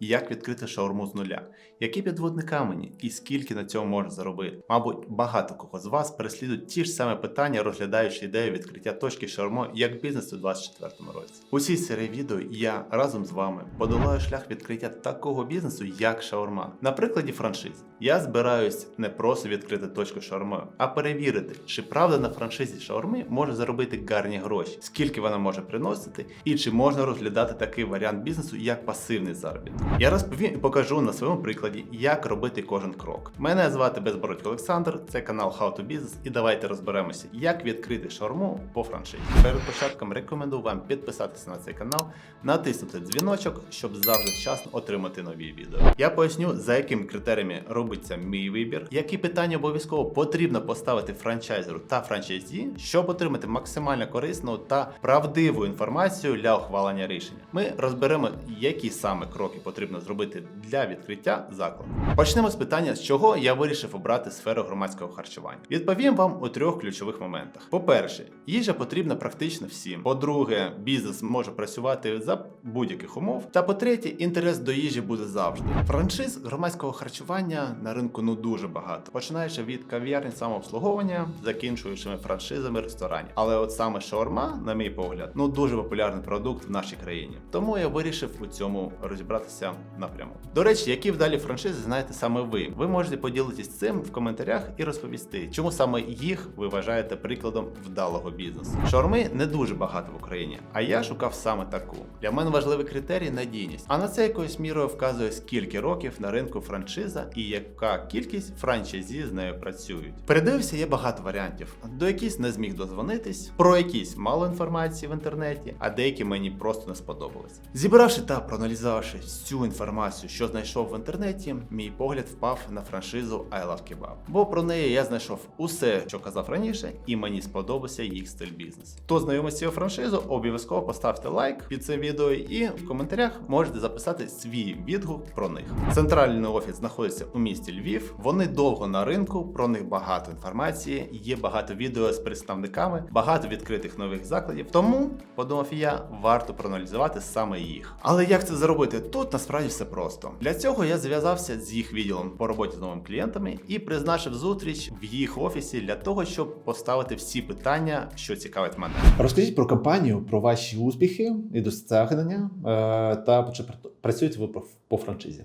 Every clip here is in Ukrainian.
як відкрити шаурму з нуля, які підводні камені і скільки на цьому можна заробити. Мабуть, багато кого з вас переслідують ті ж самі питання, розглядаючи ідею відкриття точки шаурмо як бізнес у 2024 році. У цій серії відео я разом з вами подолаю шлях відкриття такого бізнесу, як шаурма. На прикладі франшиз. Я збираюсь не просто відкрити точку шаурми, а перевірити, чи правда на франшизі шаурми може заробити гарні гроші, скільки вона може приносити, і чи можна розглядати такий варіант бізнесу як пасивний заробіток. Я розповім і покажу на своєму прикладі, як робити кожен крок. Мене звати Безбородько Олександр, це канал How to Business, і давайте розберемося, як відкрити шаурму по франшизі. Перед початком рекомендую вам підписатися на цей канал, натиснути дзвіночок, щоб завжди вчасно отримати нові відео. Я поясню, за якими критеріями робиться мій вибір, які питання обов'язково потрібно поставити франчайзеру та франчайзі, щоб отримати максимально корисну та правдиву інформацію для ухвалення рішення. Ми розберемо, які саме кроки потрібно зробити для відкриття закладу. Почнемо з питання, з чого я вирішив обрати сферу громадського харчування. Відповім вам у трьох ключових моментах. По-перше, їжа потрібна практично всім. По-друге, бізнес може працювати за будь-яких умов. Та по-третє, інтерес до їжі буде завжди. Франшиз громадського харчування на ринку ну дуже багато, починаючи від кав'ярні самообслуговування, закінчуючи франшизами ресторанів. Але от саме шаурма, на мій погляд, ну дуже популярний продукт в нашій країні. Тому я вирішив у цьому розібратися напряму. До речі, які вдалі франшизи знаєте саме ви? Ви можете поділитись цим в коментарях і розповісти, чому саме їх ви вважаєте прикладом вдалого бізнесу. Шаурми не дуже багато в Україні, а я шукав саме таку. Для мене важливий критерій надійність. А на це якоюсь мірою вказує скільки років на ринку франшиза і яка кількість франчайзі з нею працюють. Передивився є багато варіантів. До якісь не зміг дозвонитись, про якісь мало інформації в інтернеті, а деякі мені просто не сподобались. Зібравши та проаналізувавши всю інформацію, що знайшов в інтернеті, мій погляд впав на франшизу I Love Kebab. Бо про неї я знайшов усе, що казав раніше, і мені сподобався їх стиль бізнесу. Хто знайомий з цією франшизою, обов'язково поставте лайк під цим відео і в коментарях можете записати свій відгук про них. Центральний офіс знаходиться у місті Львів. Вони довго на ринку, про них багато інформації, є багато відео з представниками, багато відкритих нових закладів. Тому подумав я, варто проаналізувати саме їх. Але як це зробити? Тут насправді все просто. Для цього я зв'язався з їх відділом по роботі з новими клієнтами і призначив зустріч в їх офісі для того, щоб поставити всі питання, що цікавить мене. Розкажіть про компанію, про ваші успіхи і досягнення е, та чи працюєте ви по франшизі?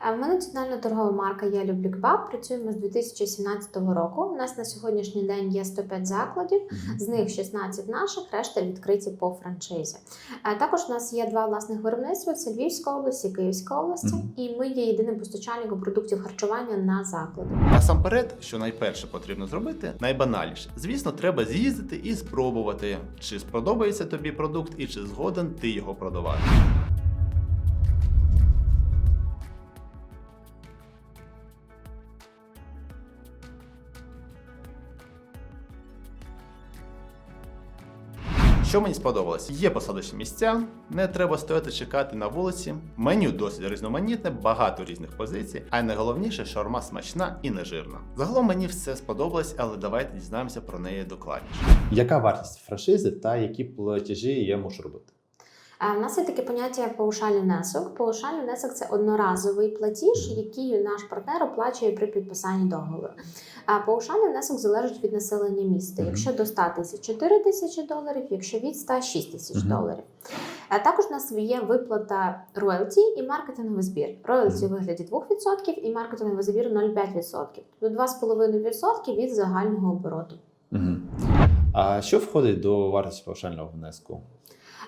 В мене національна торгова марка Я люблю кебаб. Працюємо з 2017 року. У нас на сьогоднішній день є 105 закладів, з них 16 наших, решта відкриті по франшизі. Також у нас є два власних виробництва: це Львівська область і Київська область. І ми є єдиним постачальником продуктів харчування на заклади. Насамперед, що найперше потрібно зробити, найбанальніше. Звісно, треба з'їздити і спробувати, чи сподобається тобі продукт і чи згоден ти його продавати. Що мені сподобалось? Є посадочні місця, не треба стояти чекати на вулиці. Меню досить різноманітне, багато різних позицій, а найголовніше, шаурма смачна і нежирна. Загалом мені все сподобалось, але давайте дізнаємося про неї докладніше. Яка вартість франшизи та які платежі я можу робити? У нас є таке поняття як паушальний внесок. Паушальний внесок це одноразовий платіж, який наш партнер оплачує при підписанні договору. А паушальний внесок залежить від населення міста. Якщо до 100 тисяч 4 тисячі доларів, якщо від 100 6 тисяч доларів. А також у нас є виплата роялті і маркетинговий збір. Роялті у вигляді 2% і маркетинговий збір 0,5%. Тобто 2,5% від загального обороту. А що входить до вартості паушального внеску?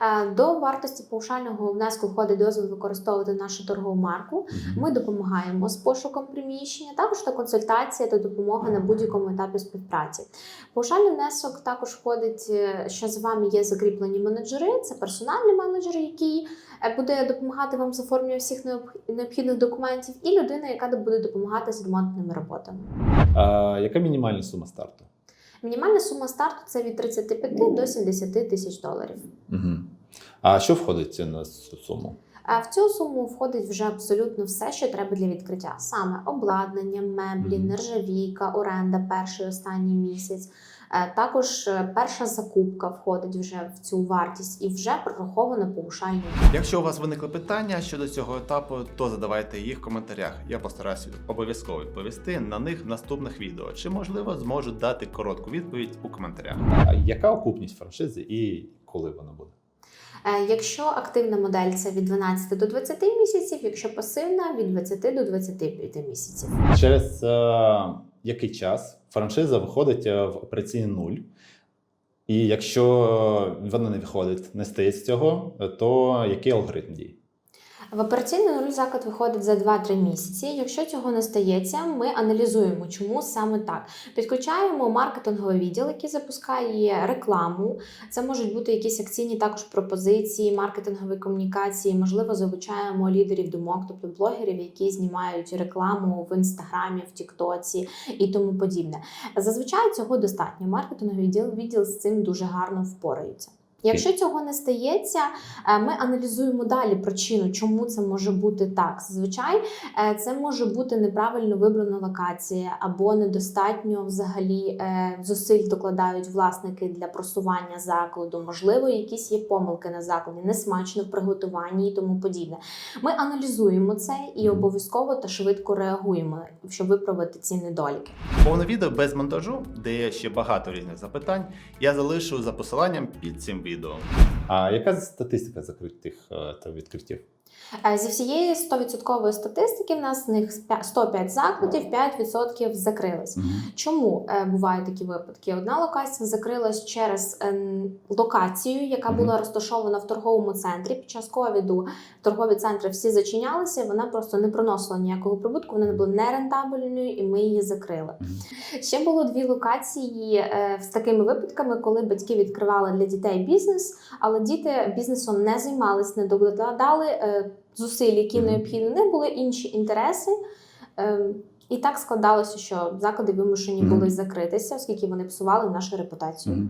Е, До вартості паушального внеску входить дозвіл використовувати нашу торгову марку. Ми допомагаємо з пошуком приміщення, також та консультація та допомога на будь-якому етапі співпраці. Паушальний внесок також входить, е, що з вами є закріплені менеджери, це персональний менеджер, який е, буде допомагати вам з оформленням всіх необх- необхідних документів, і людина, яка буде допомагати з ремонтними роботами. А, яка мінімальна сума старту? Мінімальна сума старту це від 35 до 70 тисяч доларів. Угу. А що входить на цю суму? А в цю суму входить вже абсолютно все, що треба для відкриття: саме обладнання, меблі, Мгм. нержавійка, оренда перший останній місяць, Е, Також е, перша закупка входить вже в цю вартість і вже прораховано повишальний. Якщо у вас виникли питання щодо цього етапу, то задавайте їх в коментарях. Я постараюся обов'язково відповісти на них в наступних відео. Чи можливо зможу дати коротку відповідь у коментарях. А яка окупність франшизи і коли вона буде? Е, Якщо активна модель це від 12 до 20 місяців, якщо пасивна від 20 до 25 місяців. Через е, який час франшиза виходить е, в операційний нуль? І якщо вона не виходить, не стається цього, то який алгоритм дій? В операційний нуль заклад виходить за 2-3 місяці. Якщо цього не стається, ми аналізуємо, чому саме так. Підключаємо маркетинговий відділ, який запускає рекламу. Це можуть бути якісь акційні також пропозиції, маркетингові комунікації. Можливо, залучаємо лідерів думок, тобто блогерів, які знімають рекламу в інстаграмі, в Тіктоці і тому подібне. Зазвичай цього достатньо. Маркетинговий відділ відділ з цим дуже гарно впорається. Якщо цього не стається, е, ми аналізуємо далі причину, чому це може бути так. Зазвичай е, це може бути неправильно вибрана локація або недостатньо взагалі е, зусиль докладають власники для просування закладу. Можливо, якісь є помилки на закладі, несмачно в приготуванні і тому подібне. Ми аналізуємо це і обов'язково та швидко реагуємо, щоб виправити ці недоліки. Повне відео без монтажу, де є ще багато різних запитань, я залишу за посиланням під цим відео. А яка статистика закритих е, та відкриттів? Е, Зі всієї 100% статистики в нас з них 105 закладів, 5% закрились. Чому е, бувають такі випадки? Одна локація закрилась через ем, локацію, яка була розташована в торговому центрі. Під час ковіду торгові центри всі зачинялися. Вона просто не приносила ніякого прибутку, вона не була нерентабельною, і ми її закрили. Мгм. Ще було дві локації е, з такими випадками, коли батьки відкривали для дітей бізнес, але діти бізнесом не займались, не докладали зусиль, які необхідні. Них були інші інтереси. Е, І так складалося, що заклади вимушені були закритися, оскільки вони псували нашу репутацію.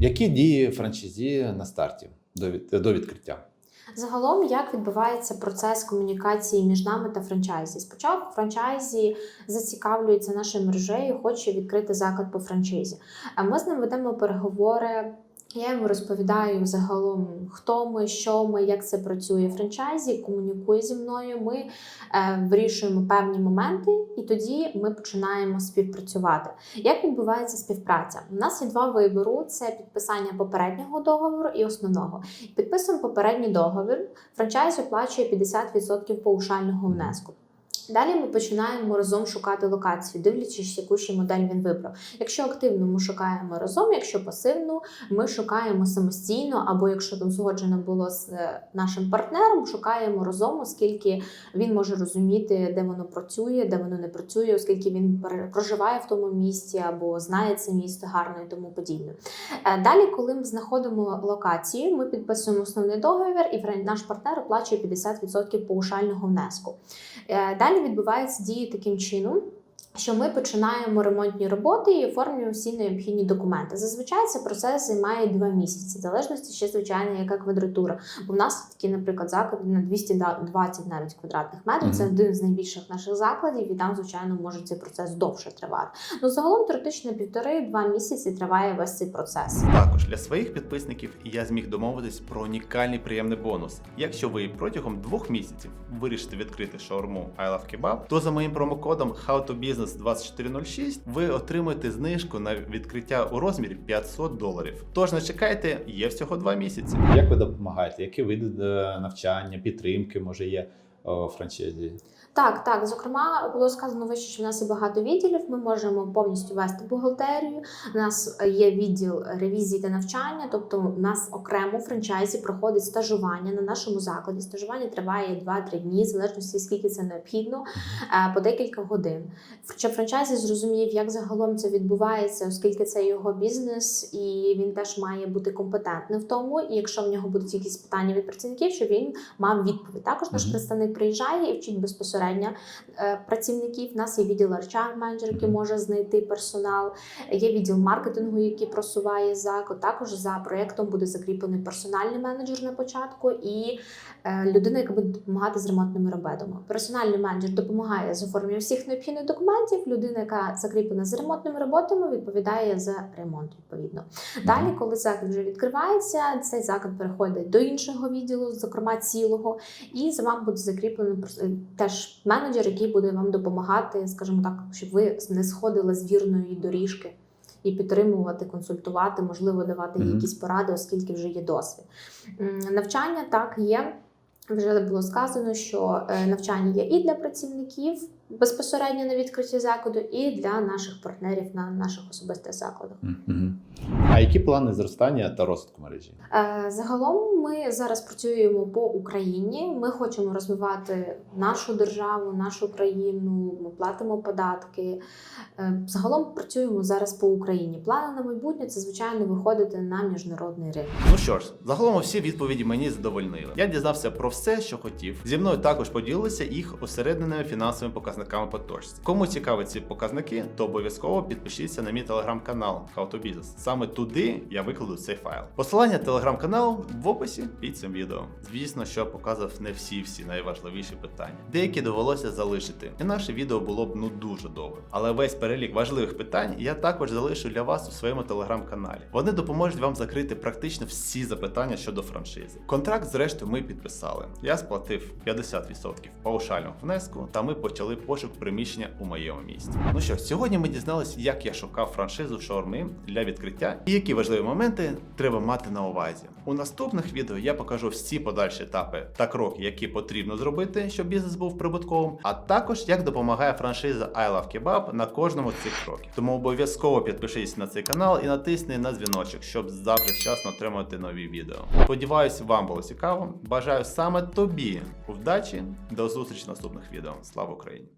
Які дії франшизі на старті до, до відкриття? Загалом, як відбувається процес комунікації між нами та франчайзі? Спочатку франчайзі зацікавлюється нашою мережею, хоче відкрити заклад по франшизі. А ми з ним ведемо переговори. Я йому розповідаю загалом, хто ми, що ми, як це працює. в Франчайзі комунікує зі мною. Ми е, вирішуємо певні моменти, і тоді ми починаємо співпрацювати. Як відбувається співпраця? У нас є два вибору: це підписання попереднього договору і основного. Підписуємо попередній договір. Франчайз оплачує 50% паушального внеску. Далі ми починаємо разом шукати локацію, дивлячись, яку ще модель він вибрав. Якщо активну, ми шукаємо разом, якщо пасивну, ми шукаємо самостійно, або якщо там згоджено було з е, нашим партнером, шукаємо разом, оскільки він може розуміти, де воно працює, де воно не працює, оскільки він проживає в тому місті або знає це місто гарно і тому подібне. Е, Далі, коли ми знаходимо локацію, ми підписуємо основний договір, і наш партнер оплачує 50% паушального внеску. Е, Далі відбуваються дії таким чином. Що ми починаємо ремонтні роботи і оформлюємо всі необхідні документи. Зазвичай цей процес займає два місяці, в залежності ще звичайно, яка квадратура. Бо в нас такі, наприклад, заклади на 220 навіть квадратних метрів. Це один з найбільших наших закладів, і там, звичайно, може цей процес довше тривати. Ну загалом теоретично півтори-два місяці триває весь цей процес. Також для своїх підписників я зміг домовитись про унікальний приємний бонус. Якщо ви протягом двох місяців вирішите відкрити шаурму I Love Kebab, то за моїм промокодом HowToBusiness 2406 ви отримаєте знижку на відкриття у розмірі 500 доларів. Тож не чекайте, є всього два місяці. Як ви допомагаєте? Які види е, навчання, підтримки може є е, франшизі? Так, так. Зокрема, було сказано вище, що в нас є багато відділів. Ми можемо повністю вести бухгалтерію. У нас є відділ ревізії та навчання, тобто у нас окремо в франчайзі проходить стажування на нашому закладі. Стажування триває 2-3 дні, в залежності скільки це необхідно, е, по декілька годин. Щоб франчайзі зрозумів, як загалом це відбувається, оскільки це його бізнес, і він теж має бути компетентним в тому. І якщо в нього будуть якісь питання від працівників, щоб він мав відповідь. Також наш Мгм. Приїжджає і вчить безпосередньо е, працівників. У нас є відділ HR менеджер, який може знайти персонал. Є відділ маркетингу, який просуває заклад. Також за проєктом буде закріплений персональний менеджер на початку і е, людина, яка буде допомагати з ремонтними робетами. Персональний менеджер допомагає з оформленням всіх необхідних документів. Людина, яка закріплена з ремонтними роботами, відповідає за ремонт. Відповідно, далі, коли заклад вже відкривається, цей заклад переходить до іншого відділу, зокрема цілого, і за вами буде закріплений перс- е, теж менеджер, який буде вам допомагати, скажімо так, щоб ви не сходили з вірної доріжки. І підтримувати, консультувати, можливо, давати Мгм. якісь поради, оскільки вже є досвід. Навчання так є. Вже було сказано, що е, навчання є і для працівників безпосередньо на відкритті закладу, і для наших партнерів на наших особистих закладах. Мгм. А які плани зростання та розвитку мережі? Е, Загалом ми зараз працюємо по Україні. Ми хочемо розвивати нашу державу, нашу країну. Ми платимо податки. Е, Загалом працюємо зараз по Україні. Плани на майбутнє це звичайно виходити на міжнародний ринок. Ну що ж, загалом всі відповіді мені задовольнили. Я дізнався про все, що хотів. Зі мною також поділилися їх усередненими фінансовими показниками по точці. Кому цікаві ці показники, то обов'язково підпишіться на мій телеграм-канал How to Business. Саме туди я викладу цей файл. Посилання телеграм-каналу в описі під цим відео. Звісно, що я показав не всі всі найважливіші питання. Деякі довелося залишити, і наше відео було б ну дуже довго. Але весь перелік важливих питань я також залишу для вас у своєму телеграм-каналі. Вони допоможуть вам закрити практично всі запитання щодо франшизи. Контракт, зрештою, ми підписали. Я сплатив 50% паушального внеску, та ми почали пошук приміщення у моєму місті. Ну що, сьогодні ми дізналися, як я шукав франшизу шаурми для відкриття і які важливі моменти треба мати на увазі. У наступних відео я покажу всі подальші етапи та кроки, які потрібно зробити, щоб бізнес був прибутковим, а також як допомагає франшиза I Love Kebab на кожному з цих кроків. Тому обов'язково підпишись на цей канал і натисни на дзвіночок, щоб завжди вчасно отримувати нові відео. Сподіваюсь, вам було цікаво. Бажаю саме тобі удачі. До зустрічі в наступних відео. Слава Україні!